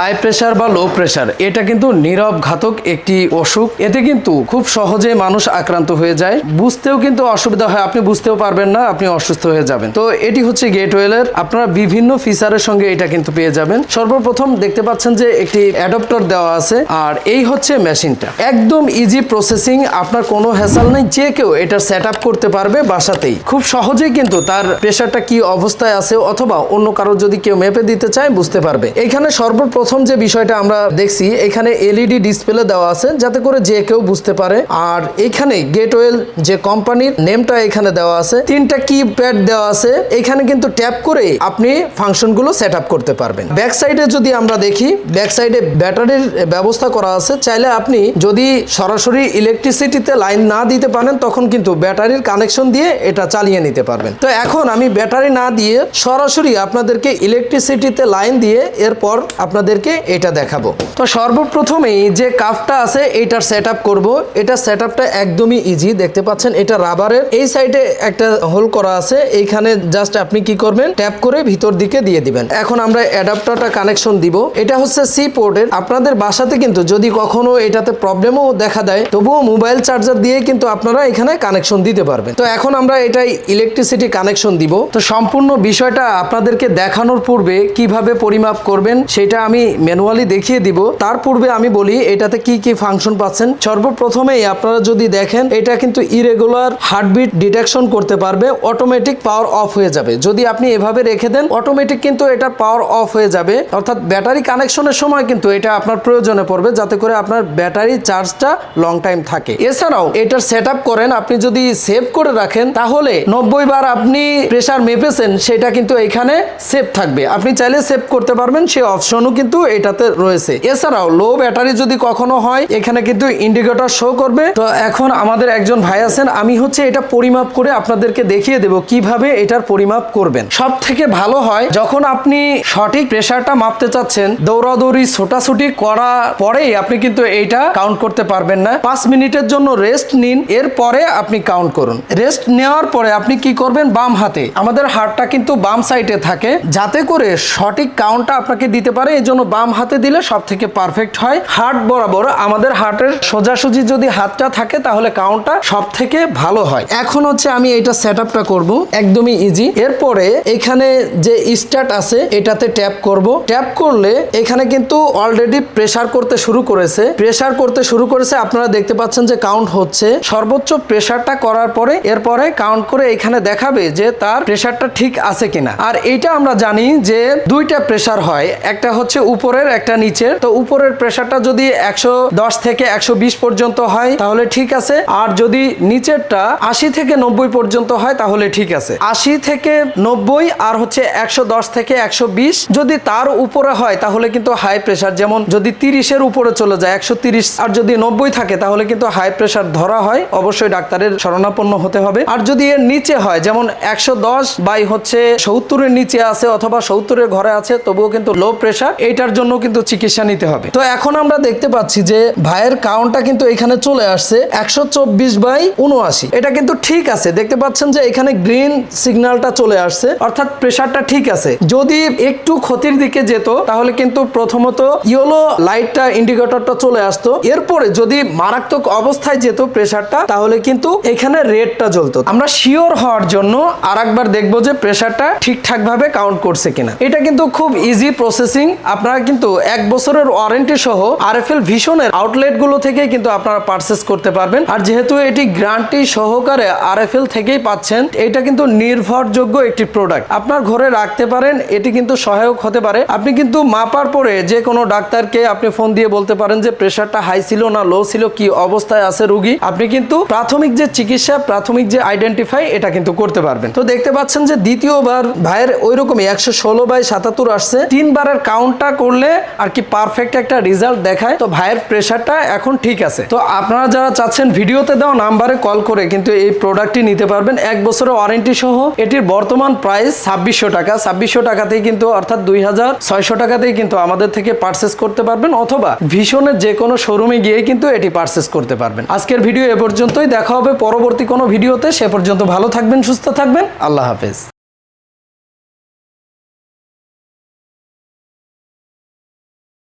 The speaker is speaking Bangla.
হাই প্রেশার বা লো প্রেশার এটা কিন্তু নীরব ঘাতক একটি অসুখ। এতে কিন্তু খুব সহজে মানুষ আক্রান্ত হয়ে যায়। বুঝতেও কিন্তু অসুবিধা হয়, আপনি বুঝতেও পারবেন না, আপনি অসুস্থ হয়ে যাবেন। তো এটি হচ্ছে গেট গেটওয়েলের, আপনারা বিভিন্ন ফিচারের সঙ্গে এটা কিন্তু পেয়ে যাবেন। সর্বপ্রথম দেখতে পাচ্ছেন যে একটি অ্যাডপ্টার দেওয়া আছে, আর এই হচ্ছে মেশিনটা। একদম ইজি প্রসেসিং আপনার কোনো হ্যাসাল নেই, যে কেউ এটা সেট করতে পারবে বাসাতেই। খুব সহজেই কিন্তু তার প্রেশারটা কি অবস্থায় আছে, অথবা অন্য কারও যদি কেউ মেপে দিতে চায়, বুঝতে পারবে। এখানে সর্বপ্রথম যে বিষয়টা আমরা দেখছি, এখানে এলইডি ডিসপ্লে দেওয়া আছে যাতে করে যে কেউ বুঝতে পারে। আর এখানে গেটওয়েল যে কোম্পানির নেমটা এখানে দেওয়া আছে। তিনটা কি প্যাড দেওয়া আছে। এখানে কিন্তু ট্যাপ করে আপনি ফাংশনগুলো সেট আপ করতে পারবেন। ব্যাক সাইডে যদি আমরা দেখি ব্যাক সাইডে ব্যাটারির ব্যবস্থা করা আছে। চাইলে আপনি যদি সরাসরি ইলেকট্রিসিটিতে লাইন না দিতে পারেন, তখন কিন্তু ব্যাটারির কানেকশন দিয়ে এটা চালিয়ে নিতে পারবেন। তো এখন আমি ব্যাটারি না দিয়ে সরাসরি আপনাদেরকে ইলেকট্রিসিটিতে লাইন দিয়ে এরপর আপনাদেরকে এটা দেখাবো। তো সর্বপ্রথমেই যে কাফটা আছে এইটার সেট আপ করব। এটা সেট আপটা একদমই ইজি দেখতে পাচ্ছেন, এটা রাবারের। এই সাইডে একটা হোল করা আছে, এইখানে জাস্ট আপনি কি করবেন ট্যাপ করে ভিতর দিকে দিয়ে দিবেন। এখন আমরা অ্যাডাপ্টারটা কানেকশন দিব। এটা হচ্ছে সি পোর্টের আপনাদের বাসাতে কিন্তু যদি কখনো এটাতে প্রবলেমও দেখা দেয়, তবুও মোবাইল চার্জার দিয়ে কিন্তু আপনারা এখানে কানেকশন দিতে পারবেন। তো এখন আমরা এটাই ইলেকট্রিসিটি কানেকশন দিব। তো সম্পূর্ণ বিষয়টা আপনাদেরকে দেখানোর পূর্বে কীভাবে পরিমাপ করবেন, সেটা আমি ম্যানুয়ালি দেখিয়ে দিব। তার পূর্বে আমি বলি, এটাতে কি কি ফাংশন পাচ্ছেন? সর্বপ্রথমেই আপনারা যদি দেখেন, এটা কিন্তু ইরেগুলার হার্টবিট ডিটেকশন করতে পারবে অটোমেটিক পাওয়ার অফ হয়ে যাবে। যদি আপনি এভাবে রেখে দেন অটোমেটিক কিন্তু এটা পাওয়ার অফ হয়ে যাবে। অর্থাৎ ব্যাটারি কানেকশনের সময় কিন্তু এটা আপনার প্রয়োজনে পড়বে, যাতে করে আপনার ব্যাটারি চার্জটা লং টাইম থাকে। এছাড়াও, এটার সেট করেন, আপনি যদি সেভ করে রাখেন, তাহলে নব্বই বার আপনি প্রেসার মেপেছেন, সেটা কিন্তু এখানে সেভ থাকবে। আপনি চাইলে সেভ করতে পারবেন, সে অপশনও কিন্তু এটাতে রয়েছে। এছাড়াও লো ব্যাটারি যদি কখনো হয়, এখানে কিন্তু ইন্ডিকেটর শো করবে। তো এখন আমাদের একজন ভাই আছেন, আমি হচ্ছে এটা পরিমাপ করে আপনাদেরকে দেখিয়ে দেব কীভাবে এটার পরিমাপ করবেন। সব থেকে ভালো হয়, যখন আপনি সঠিক প্রেসারটা মাপতে চাচ্ছেন, দৌড়াদৌড়ি, ছোটাছুটি করা পরেই আপনি কিন্তু এইটা কাউন্ট করতে পারবেন না। পাঁচ মিনিটের জন্য রেস্ট নিন, এরপরে আপনি কাউন্ট করুন। রেস্ট নেওয়ার পরে আপনি কি করবেন? বাম হাতে। আমাদের হাতটা কিন্তু বাম সাইডে থাকে, যাতে করে সঠিক কাউন্টটা আপনাকে দিতে পারে এই জন্য বাম হাতে দিলে সব থেকে পারফেক্ট হয়। হার্ট বরাবর আমাদের হার্টের সোজাসুজি যদি হাতটা থাকে, তাহলে কাউন্টটা সব থেকে ভালো হয়। এখন হচ্ছে আমি এটা সেট আপটা করব, একদমই ইজি এরপরে এখানে যে স্টার্ট আছে, এটাতে ট্যাপ করব। ট্যাপ করলে এখানে কিন্তু অলরেডি প্রেসার করতে শুরু করেছে। প্রেসার করতে শুরু করেছে, আপনারা দেখতে পাচ্ছেন যে কাউন্ট হচ্ছে। সর্বোচ্চ প্রেসারটা করার পরে এরপরে কাউন্ট করে এখানে দেখাবে যে তার প্রেসারটা ঠিক আছে কিনা। আর এইটা আমরা জানি যে দুইটা প্রেসার হয়। একটা হচ্ছে উপরের, একটা নিচের। তো উপরের প্রেশারটা যদি একশো দশ থেকে একশো বিশ পর্যন্ত হয়, তাহলে ঠিক আছে। আর যদি নিচেরটা আশি থেকে নব্বই পর্যন্ত হয়, তাহলে ঠিক আছে। আশি থেকে নব্বই আর হচ্ছে একশো দশ থেকে একশো বিশ যদি তার উপরে হয়, তাহলে কিন্তু হাই প্রেশার যেমন যদি তিরিশের উপরে চলে যায়, একশো আর যদি নব্বই থাকে, তাহলে কিন্তু হাই প্রেসার ধরা হয়। অবশ্যই ডাক্তারের শরণাপন্ন হতে হবে। আর যদি এর নিচে হয়, যেমন একশো দশ বাই হচ্ছে সত্তরের নিচে আছে অথবা সত্তরের ঘরে আছে, তবুও কিন্তু লো প্রেসার এইটার জন্য কিন্তু চিকিৎসা নিতে হবে। তো এখন আমরা দেখতে পাচ্ছি যে ভাইয়ের কাউন্টটা কিন্তু এখানে চলে আসছে একশো চব্বিশ বাই উনআশি এটা কিন্তু ঠিক আছে, দেখতে পাচ্ছেন যে এখানে গ্রিন সিগন্যালটা চলে আসছে, অর্থাৎ প্রেসারটা ঠিক আছে। যদি একটু ক্ষতির দিকে যেত, তাহলে কিন্তু প্রথমত ইয়েলো লাইটটা ইন্ডিকেটরটা চলে আসতো। এরপরে যদি মারাত্মক অবস্থায় যেত প্রেসারটা তাহলে কিন্তু এখানে রেডটা জ্বলতো। আমরা শিওর হওয়ার জন্য আর একবার দেখব যে প্রেসারটা ঠিকঠাক ভাবে কাউন্ট করছে কিনা। এটা কিন্তু খুব ইজি প্রসেসিং আপনারা কিন্তু এক বছরের ওয়ারেন্টি সহ আর এফ এল ভিশনের আউটলেটগুলো থেকে কিন্তু আপনারা পারচেস করতে পারবেন। আর যেহেতু এটি গ্রান্টি সহকারে আর এফ এল থেকেই পাচ্ছেন, এটা কিন্তু নির্ভরযোগ্য একটি প্রোডাক্ট আপনার ঘরে রাখতে পারেন, এটি কিন্তু সহায়ক হতে পারে। আপনি কিন্তু মাপার পরে যে কোনো ডাক্তারকে আপনি ফোন দিয়ে বলতে পারেন যে প্রেশারটা হাই ছিল না লো ছিল, কি অবস্থায় আছে রুগী। আপনি কিন্তু প্রাথমিক যে চিকিৎসা, প্রাথমিক যে আইডেন্টিফাই এটা কিন্তু করতে পারবেন। তো দেখতে পাচ্ছেন যে দ্বিতীয়বার ভাইয়ের ওই রকমই একশো ষোলো বাই সাতাত্তর আসছে। তিনবারের কাউন্টটা করলে আর কি পারফেক্ট একটা রেজাল্ট দেখায়। তো ভাইয়ের প্রেশারটা এখন ঠিক আছে। তো আপনারা যারা চাচ্ছেন ভিডিওতে দেওয়া নাম্বারে কল করে কিন্তু এই প্রোডাক্টটি নিতে পারবেন। এক বছরের ওয়ারেন্টি সহ এটির বর্তমান প্রাইস ছাব্বিশশো টাকা। ছাব্বিশশো টাকাতেই কিন্তু অর্থাৎ দুই হাজার ছয়শো টাকাতেই কিন্তু আমাদের থেকে পারচেস করতে পারবেন অথবা ভীষণের যে কোনো শোরুমে গিয়ে কিন্তু এটি পারচেস করতে পারবেন। আজকের ভিডিও এ পর্যন্তই। দেখা হবে পরবর্তী কোনো ভিডিওতে সে পর্যন্ত ভালো থাকবেন, সুস্থ থাকবেন। আল্লাহ হাফেজ।